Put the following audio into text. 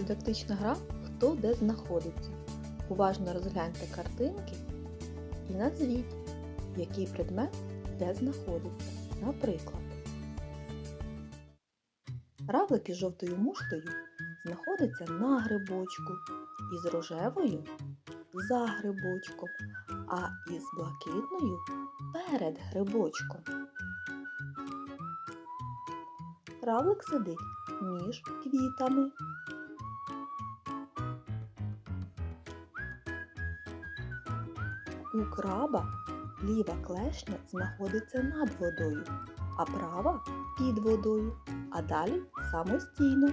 Дидактична гра Хто де знаходиться. Уважно розгляньте картинки і назвіть, який предмет де знаходиться. Наприклад, равлик із жовтою мушлею знаходиться на грибочку, із рожевою за грибочком, а із блакитною перед грибочком. Равлик сидить між квітами. У краба ліва клешня знаходиться над водою, а права під водою, а далі самостійно.